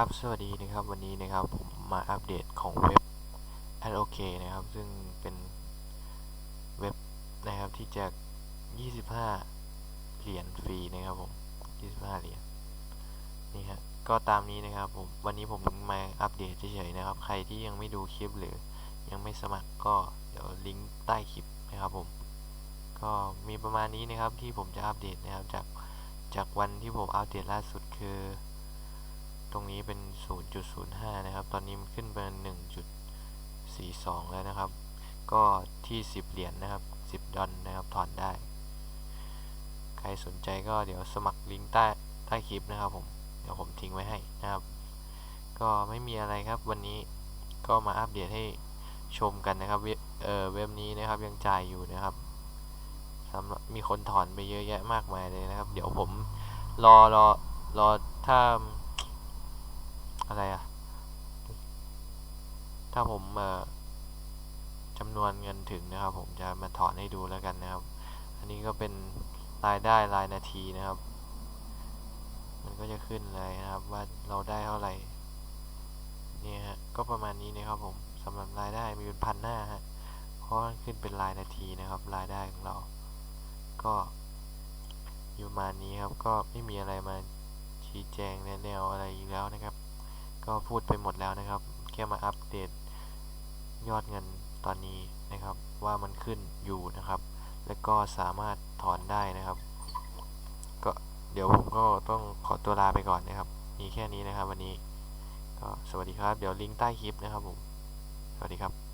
ครับสวัสดีนะครับวันนี้นะครับผมมาอัปเดตของเว็บ a d o k นะครับ ซึ่งเป็นเว็บนะครับที่แจก25 เหรียญฟรีนะครับผม 25 เหรียญนี่ฮะก็ตามนี้นะครับผมวันนี้ผมมาอัปเดตเฉยๆนะครับ ใครที่ยังไม่ดูคลิปหรือยังไม่สมัครก็เดี๋ยวลิงก์ใต้คลิปนะครับผม ก็มีประมาณนี้นะครับที่ผมจะอัปเดตนะครับจากจากวันที่ผมอัปเดตล่าสุดคือ รงนี้เป็น 0.05 นะครับ ตอนนี้มันขึ้นเป็น1.42 แล้วนะครับ ก็ที่ 10 เหรียญนนะครับ 10 ดอลนะครับถอนได้ ใครสนใจก็เดี๋ยวสมัครลิงก์ใต้ใต้คลิปนะครับผม เดี๋ยวผมทิ้งไว้ให้นะครับ ก็ไม่มีอะไรครับวันนี้ก็มาอัปเดตให้ชมกันนะครับเว็บเอ่อเว็บนี้นะครับยังจ่ายอยู่นะครับสำหรับมีคนถอนไปเยอะแยะมากมายเลยนะครับ เดี๋ยวผมรอรอรอถ้า อะไรอะถ้าผมเอ่อจำนวนเงินถึงนะครับ ผมจะมาถอนให้ดูแล้วกันนะครับ อันนี้ก็เป็นรายได้รายนาทีนะครับ มันก็จะขึ้นเลยนะครับ ว่าเราได้เท่าไหร่เนี่ยฮะก็ประมาณนี้นะครับผมสำหรับรายได้มีเป็นพันหน้าฮะเพราะขึ้นเป็นรายนาทีนะครับ รายได้ของเรา ก็อยู่ประมาณนี้ครับ ก็ไม่มีอะไรมาชี้แจงแนวอะไรอีกแล้วนะครับ ก็พูดไปหมดแล้วนะครับ แค่มาอัปเดตยอดเงินตอนนี้นะครับ ว่ามันขึ้นอยู่นะครับ แล้วก็สามารถถอนได้นะครับ ก็เดี๋ยวผมก็ต้องขอตัวลาไปก่อนนะครับ มีแค่นี้นะครับวันนี้ก็สวัสดีครับ เดี๋ยวลิงก์ใต้คลิปนะครับผม สวัสดีครับ